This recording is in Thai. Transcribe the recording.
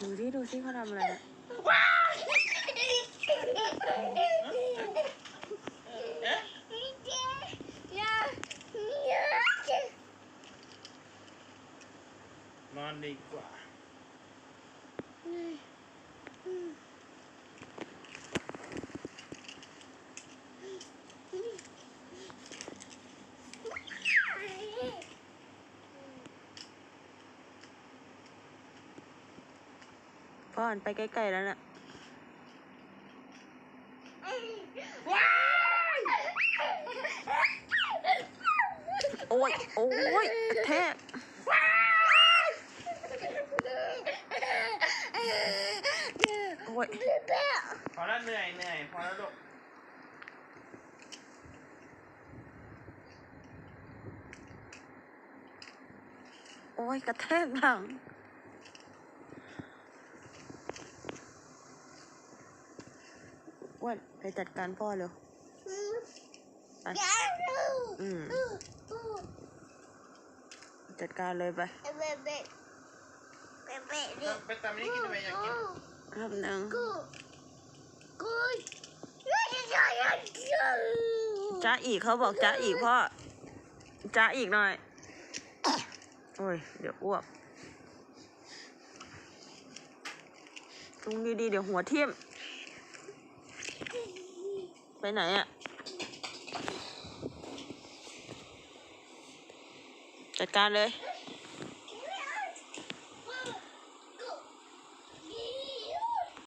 ดูดิดูสิเขาทำอะไรอะนอนดีกว่า พ่อหันไปใกล้ๆแล้วน่ะโอ้ย โอ้ยกระแทกโอ้ยพอแล้วเหนื่อยเหนื่อยพอแล้วลูกโอ้ยกระแทกหลัง อ้วนไปจัดการพ่อเร็วไปอืมจัดการเลยไปไปตามนี้กินทำไมอยากกินครับหนึ่งจ้าอีกเขาบอกจ้าอีกพ่อจ้าอีกหน่อย โอ้ย เดี๋ยวอ้วกลุงดีๆเดี๋ยวหัวเทิ่ม ไปไหนอะจัดการเลย